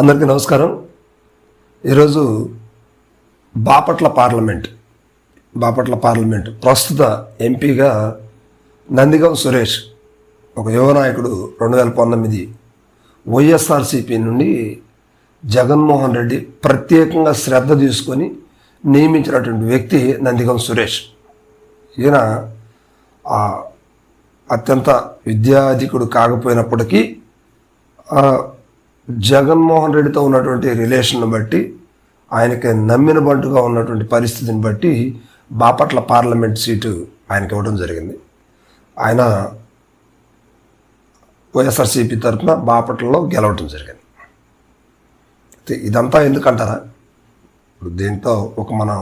అందరికీ నమస్కారం. ఈరోజు బాపట్ల పార్లమెంట్ బాపట్ల పార్లమెంట్ ప్రస్తుత ఎంపీగా నందిగం సురేష్ ఒక యువ నాయకుడు రెండు వేల పంతొమ్మిది వైఎస్ఆర్సీపీ నుండి జగన్మోహన్ రెడ్డి ప్రత్యేకంగా శ్రద్ధ తీసుకొని నియమించినటువంటి వ్యక్తి నందిగం సురేష్. ఈయన అత్యంత విద్యాధికుడు కాకపోయినప్పటికీ జగన్మోహన్ రెడ్డితో ఉన్నటువంటి రిలేషన్ను బట్టి ఆయనకి నమ్మిన బంటుగా ఉన్నటువంటి పరిస్థితిని బట్టి బాపట్ల పార్లమెంట్ సీటు ఆయనకి ఇవ్వడం జరిగింది. ఆయన వైఎస్ఆర్సీపీ తరఫున బాపట్లలో గెలవటం జరిగింది. అయితే ఇదంతా ఎందుకంటారా? ఇప్పుడు దీంతో ఒక మనం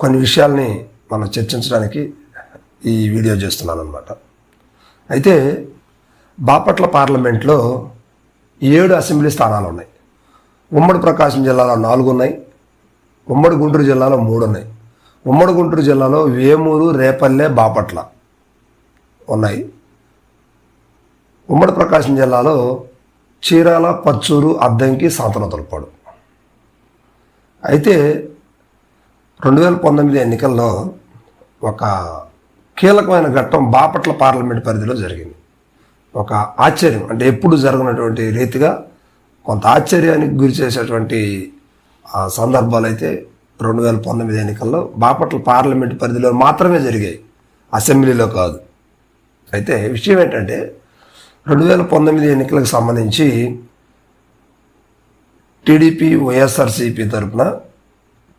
కొన్ని విషయాల్ని మనం చర్చించడానికి ఈ వీడియో చేస్తున్నాను అనమాట అయితే బాపట్ల పార్లమెంట్లో ఏడు అసెంబ్లీ స్థానాలు ఉన్నాయి. ఉమ్మడి ప్రకాశం జిల్లాలో నాలుగు ఉన్నాయి. ఉమ్మడి గుంటూరు జిల్లాలో మూడు ఉన్నాయి. ఉమ్మడి గుంటూరు జిల్లాలో వేమూరు రేపల్లె బాపట్ల ఉన్నాయి. ఉమ్మడి ప్రకాశం జిల్లాలో చీరాల పచ్చూరు అద్దంకి సాంతనతలపాడు అయితే రెండు వేల పంతొమ్మిది ఎన్నికల్లో ఒక కీలకమైన ఘట్టం బాపట్ల పార్లమెంట్ పరిధిలో జరిగింది. ఒక ఆశ్చర్యం. అంటే ఎప్పుడు జరగనటువంటి రీతిగా కొంత ఆశ్చర్యానికి గురి చేసేటువంటి సందర్భాలు అయితే రెండు వేల పంతొమ్మిది ఎన్నికల్లో బాపట్ల పార్లమెంట్ పరిధిలో మాత్రమే జరిగాయి. అసెంబ్లీలో కాదు. అయితే విషయం ఏంటంటే రెండు వేల పంతొమ్మిది ఎన్నికలకు సంబంధించి టీడీపీ వైఎస్ఆర్సీపీ తరఫున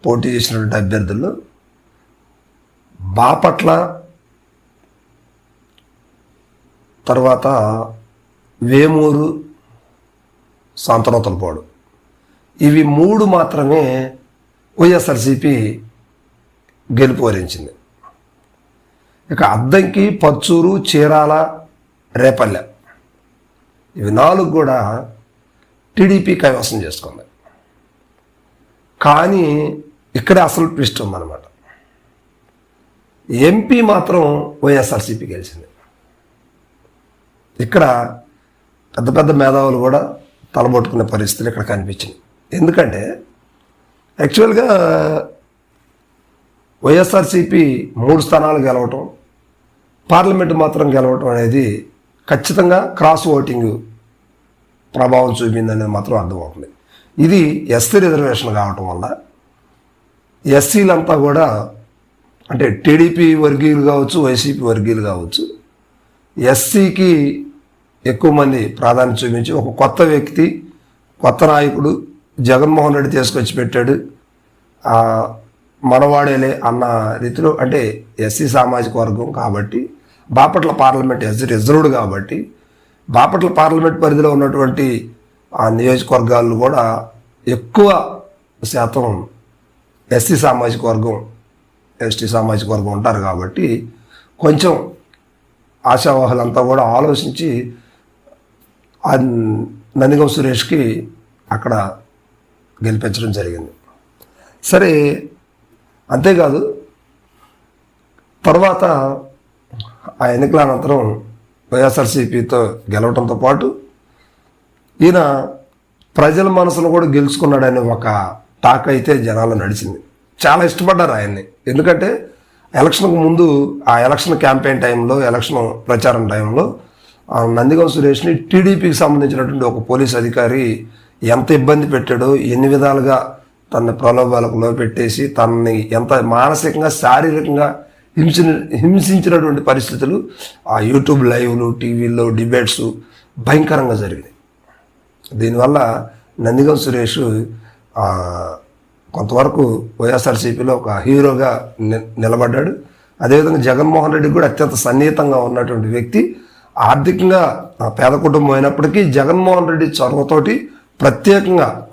పోటీ చేసినటువంటి అభ్యర్థులు బాపట్ల తర్వాత వేమూరు సాంతనోతలపాడు ఇవి మూడు మాత్రమే వైఎస్ఆర్సీపీ గెలుపు వరించింది. ఇక అద్దంకి పచ్చూరు చీరాల రేపల్లె. ఇవి నాలుగు కూడా టీడీపీ కైవసం చేసుకుంది. కానీ ఇక్కడే అసలు ట్విస్ట్ ఉందన్నమాట. ఎంపీ మాత్రం వైఎస్ఆర్సీపీ గెలిచింది. ఇక్కడ పెద్ద పెద్ద మేధావులు కూడా తలబొట్టుకునే పరిస్థితులు ఇక్కడ కనిపించింది ఎందుకంటే యాక్చువల్గా వైఎస్ఆర్సీపీ మూడు స్థానాలు గెలవటం పార్లమెంటు మాత్రం గెలవటం అనేది ఖచ్చితంగా క్రాస్ ఓటింగ్ ప్రభావం చూపిందనేది మాత్రం అర్థమవుతుంది. ఇది ఎస్సీ రిజర్వేషన్ కావటం వల్ల ఎస్సీలంతా కూడా అంటే టీడీపీ వర్గీయులు కావచ్చు వైసీపీ వర్గీయులు కావచ్చు ఎస్సీకి ఎక్కువ మంది ప్రాధాన్యత చూపించి ఒక కొత్త వ్యక్తి కొత్త నాయకుడు జగన్మోహన్ రెడ్డి తీసుకొచ్చి పెట్టాడు. మనవాడేలే అన్న రీతిలో అంటే ఎస్సీ సామాజిక వర్గం కాబట్టి బాపట్ల పార్లమెంట్ ఎస్సీ రిజర్వ్డ్ కాబట్టి బాపట్ల పార్లమెంట్ పరిధిలో ఉన్నటువంటి ఆ నియోజకవర్గాల్లో కూడా ఎక్కువ శాతం ఎస్సీ సామాజిక వర్గం ఎస్టీ సామాజిక వర్గం ఉంటారు కాబట్టి కొంచెం ఆశావాహులంతా కూడా ఆలోచించి ఆ నందిగం సురేష్కి అక్కడ గెలిపించడం జరిగింది. సరే అంతేకాదు తర్వాత ఆ ఎన్నికల అనంతరం వైఎస్ఆర్సీపీతో గెలవడంతో పాటు ఈయన ప్రజల మనసును కూడా గెలుచుకున్నాడనే ఒక టాక్ అయితే జనాలు నడిచింది. చాలా ఇష్టపడ్డారు ఆయన్ని. ఎందుకంటే ఎలక్షన్కు ముందు ఆ ఎలక్షన్ క్యాంపెయిన్ టైంలో ఎలక్షన్ ప్రచారం టైంలో ఆ నందిగం సురేష్ని టీడీపీకి సంబంధించినటువంటి ఒక పోలీస్ అధికారి ఎంత ఇబ్బంది పెట్టాడో ఎన్ని విధాలుగా తన ప్రలోభాలకు లోపెట్టేసి తనని ఎంత మానసికంగా శారీరకంగా హింస హింసించినటువంటి పరిస్థితులు ఆ యూట్యూబ్ లైవ్లు టీవీల్లో డిబేట్స్ భయంకరంగా జరిగినాయి. దీనివల్ల నందిగం సురేష్ కొంతవరకు వైఎస్ఆర్సీపీలో ఒక హీరోగా ని- నిలబడ్డాడు. అదేవిధంగా జగన్మోహన్ రెడ్డి కూడా అత్యంత సన్నిహితంగా ఉన్నటువంటి వ్యక్తి. ఆర్థికంగా పేద కుటుంబం అయినప్పటికీ జగన్మోహన్ రెడ్డి చొరవతోటి ప్రత్యేకంగా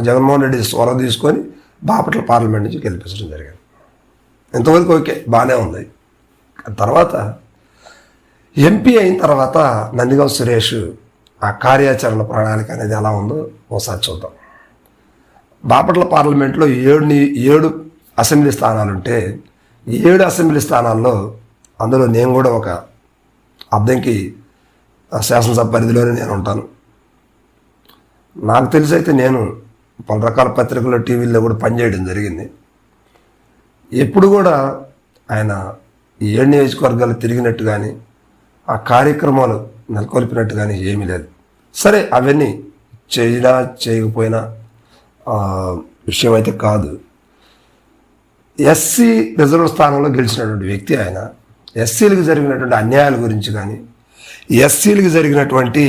జగన్మోహన్ రెడ్డి చొరవ తీసుకొని బాపట్ల పార్లమెంట్ నుంచి గెలిపించడం జరిగింది. ఇంతవరకు ఓకే బాగానే ఉంది. తర్వాత ఎంపీ అయిన తర్వాత నందిగం సురేష్ ఆ కార్యాచరణ ప్రణాళిక అనేది ఎలా ఉందో ఒకసారి చూద్దాం. బాపట్ల పార్లమెంట్లో ఏడు ఏడు అసెంబ్లీ స్థానాలుంటే ఏడు అసెంబ్లీ స్థానాల్లో అందులో నేను కూడా ఒక అద్దంకి శాసనసభ పరిధిలోనే నేను ఉంటాను. నాకు తెలిసి అయితే నేను పలు రకాల పత్రికల్లో టీవీల్లో కూడా పనిచేయడం జరిగింది. ఎప్పుడు కూడా ఆయన ఏడు నియోజకవర్గాలు తిరిగినట్టు కానీ ఆ కార్యక్రమాలు నెలకొల్పినట్టు కానీ ఏమీ లేదు. సరే అవన్నీ చేయినా చేయకపోయినా విషయం అయితే కాదు. ఎస్సీ రిజర్వ్ స్థానంలో గెలిచినటువంటి వ్యక్తి ఆయన. ఎస్సీలకు జరిగినటువంటి అన్యాయాల గురించి కానీ ఎస్సీలకు జరిగినటువంటి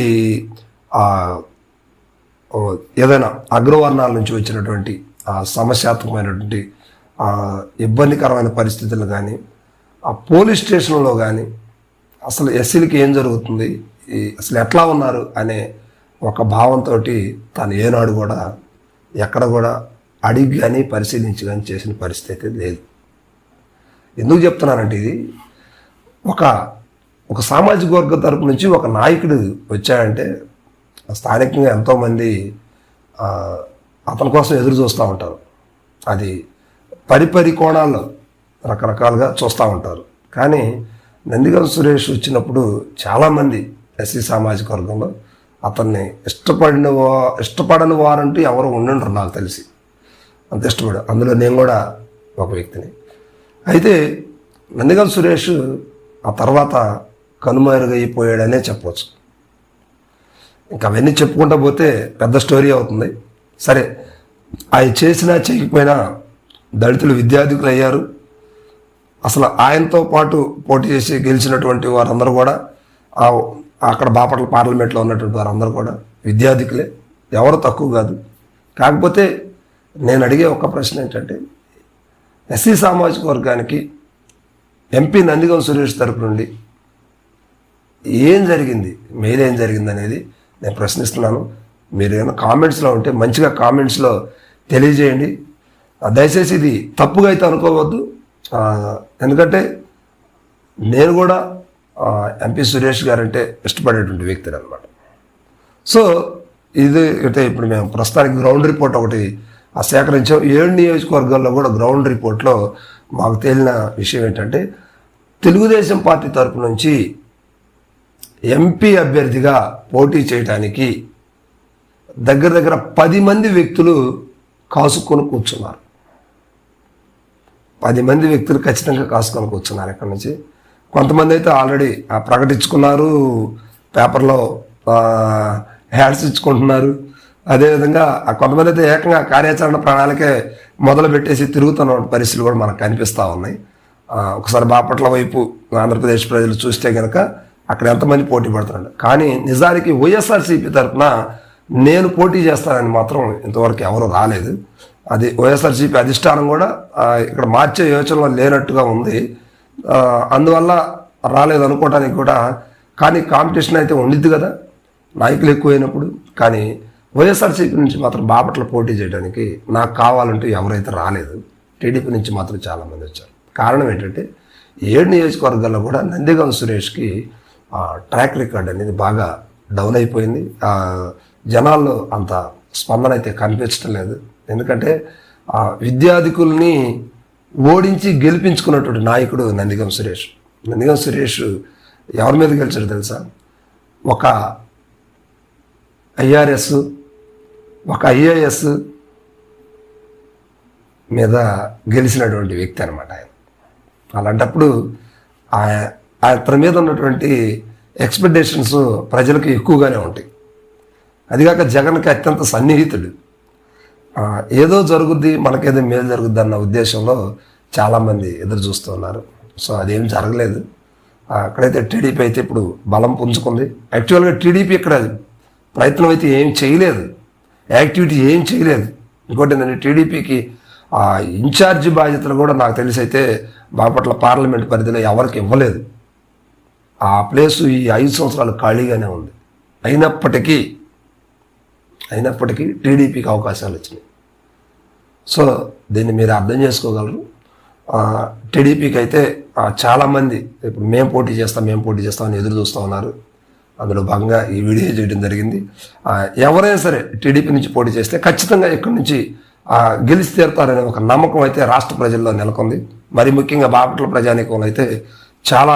ఏదైనా అగ్రవర్ణాల నుంచి వచ్చినటువంటి ఆ సమస్యాత్మకమైనటువంటి ఇబ్బందికరమైన పరిస్థితులు కానీ ఆ పోలీస్ స్టేషన్లో కానీ అసలు ఎస్సీలకి ఏం జరుగుతుంది? ఈ అసలు ఎట్లా ఉన్నారు? అనే ఒక భావంతో తను ఏనాడు కూడా ఎక్కడ కూడా అడిగి కానీ పరిశీలించి కానీ చేసిన పరిస్థితి అయితే లేదు. ఎందుకు చెప్తున్నానంటే ఇది? ఒక ఒక సామాజిక వర్గం తరపు నుంచి ఒక నాయకుడు వచ్చాడంటే స్థానికంగా ఎంతోమంది అతని కోసం ఎదురు చూస్తూ ఉంటారు. అది పరిపరి కోణాల్లో రకరకాలుగా చూస్తూ ఉంటారు. కానీ నందిగం సురేష్ వచ్చినప్పుడు చాలామంది ఎస్సీ సామాజిక వర్గంలో అతన్ని ఇష్టపడిన వా ఇష్టపడని వారంటూ ఎవరు ఉండుంటారు నాకు తెలిసి. అంత ఇష్టపడు అందులో నేను కూడా ఒక వ్యక్తిని. అయితే నందిగం సురేష్ ఆ తర్వాత కనుమరుగైపోయాడనే చెప్పవచ్చు ఇంకా అవన్నీ చెప్పుకుంటా పోతే పెద్ద స్టోరీ అవుతుంది. సరే ఆయన చేసినా చేయకపోయినా దళితులు విద్యార్థికులు అయ్యారు అసలు ఆయనతో పాటు పోటీ చేసి గెలిచినటువంటి వారందరూ కూడా ఆ అక్కడ బాపట్ల పార్లమెంట్లో ఉన్నటువంటి వారందరూ కూడా విద్యార్థికులే ఎవరు తక్కువ కాదు. కాకపోతే నేను అడిగే ఒక ప్రశ్న ఏంటంటే ఎస్సీ సామాజిక వర్గానికి ఎంపీ నందిగం సురేష్ తరపు నుండి ఏం జరిగింది మేలేం ఏం జరిగింది అనేది నేను ప్రశ్నిస్తున్నాను. మీరు ఏమైనా కామెంట్స్లో ఉంటే మంచిగా కామెంట్స్లో తెలియజేయండి. దయచేసి ఇది తప్పుగా అయితే అనుకోవద్దు. ఎందుకంటే నేను కూడా ఎంపీ సురేష్ గారు అంటే ఇష్టపడేటువంటి వ్యక్తులు అనమాట సో ఇది అంటే ఇప్పుడు మేము ప్రస్తుతానికి గ్రౌండ్ రిపోర్ట్ ఒకటి ఆ సేకరించాం. ఏడు నియోజకవర్గాల్లో కూడా గ్రౌండ్ రిపోర్ట్లో మాకు తేలిన విషయం ఏంటంటే తెలుగుదేశం పార్టీ తరపు నుంచి ఎంపీ అభ్యర్థిగా పోటీ చేయడానికి దగ్గర దగ్గర పది మంది వ్యక్తులు కాసుకొని కూర్చున్నారు. పది మంది వ్యక్తులు ఖచ్చితంగా కాసుకొని కూర్చున్నారు ఇక్కడ నుంచి. కొంతమంది అయితే ఆల్రెడీ ఆ, ప్రకటించుకున్నారు పేపర్లో హ్యాడ్స్ ఇచ్చుకుంటున్నారు. అదేవిధంగా కొంతమంది అయితే ఏకంగా కార్యాచరణ ప్రణాళికే మొదలు పెట్టేసి తిరుగుతున్న పరిస్థితులు కూడా మనకు కనిపిస్తూ ఉన్నాయి. ఒకసారి బాపట్ల వైపు ఆంధ్రప్రదేశ్ ప్రజలు చూస్తే కనుక అక్కడ ఎంతమంది పోటీ పడుతున్నారు. కానీ నిజానికి వైఎస్ఆర్సీపీ తరఫున నేను పోటీ చేస్తానని మాత్రం ఇంతవరకు ఎవరు రాలేదు. అది వైఎస్ఆర్సీపీ అధిష్టానం కూడా ఇక్కడ మార్చే యోచనలో లేనట్టుగా ఉంది. అందువల్ల రాలేదు అనుకోవడానికి కూడా కానీ కాంపిటీషన్ అయితే ఉండిద్ది కదా. నాయకులు ఎక్కువైనప్పుడు కానీ వైఎస్ఆర్సీపీ నుంచి మాత్రం బాపట్ల పోటీ చేయడానికి నాకు కావాలంటూ ఎవరైతే రాలేదు టీడీపీ నుంచి మాత్రం చాలామంది వచ్చారు. కారణం ఏంటంటే ఏడు నియోజకవర్గాల్లో కూడా నందిగం సురేష్కి ట్రాక్ రికార్డ్ అనేది బాగా డౌన్ అయిపోయింది. జనాల్లో అంత స్పందన అయితే కనిపించడం లేదు. ఎందుకంటే ఆ, ఓడించి గెలిపించుకున్నటువంటి నాయకుడు నందిగం సురేష్. నందిగం సురేష్ ఎవరి మీద గెలిచాడు తెలుసా? ఒక ఐఆర్ఎస్ ఒక ఐఏఎస్ మీద గెలిచినటువంటి వ్యక్తి అనమాట ఆయన. అలాంటప్పుడు అతని మీద ఉన్నటువంటి ఎక్స్పెక్టేషన్స్ ప్రజలకు ఎక్కువగానే ఉంటాయి. అదిగాక జగన్కి అత్యంత సన్నిహితుడు. ఏదో జరుగుద్ది మనకేదో మేలు జరుగుద్ది అన్న ఉద్దేశంలో చాలామంది ఎదురు చూస్తున్నారు సో అదేం జరగలేదు. అక్కడైతే టీడీపీ అయితే ఇప్పుడు బలం పుంజుకుంది. యాక్చువల్గా టీడీపీ ఇక్కడ ప్రయత్నం అయితే ఏం చేయలేదు. యాక్టివిటీ ఏం చేయలేదు. ఇంకోటి ఏంటంటే టీడీపీకి ఇన్ఛార్జి బాధ్యతలు కూడా నాకు తెలిసి అయితే బాపట్ల పార్లమెంట్ పరిధిలో ఎవరికి ఇవ్వలేదు. ఆ ప్లేసు ఈ ఐదు సంవత్సరాలు ఖాళీగానే ఉంది. అయినప్పటికీ అయినప్పటికీ టీడీపీకి అవకాశాలు వచ్చినాయి. సో దీన్ని మీరు అర్థం చేసుకోగలరు. టీడీపీకి అయితే చాలామంది ఇప్పుడు మేము పోటీ చేస్తాం మేము పోటీ చేస్తామని ఎదురు చూస్తూ ఉన్నారు. అందులో భాగంగా ఈ వీడియో చేయడం జరిగింది. ఎవరైనా సరే టీడీపీ నుంచి పోటీ చేస్తే ఖచ్చితంగా ఇక్కడి నుంచి గెలిచి తీరుతారనే ఒక నమ్మకం అయితే రాష్ట్ర ప్రజల్లో నెలకొంది. మరి ముఖ్యంగా బాపట్ల ప్రజానీకంలో అయితే చాలా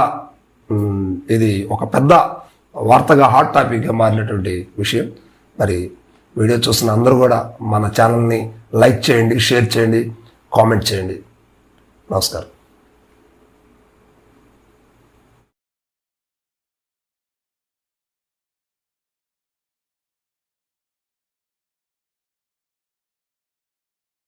ఇది ఒక పెద్ద వార్తగా హాట్ టాపిక్గా మారినటువంటి విషయం. మరి వీడియో చూస్తున్న అందరూ కూడా మన ఛానల్ని లైక్ చేయండి షేర్ చేయండి కామెంట్ చేయండి. నమస్కారం.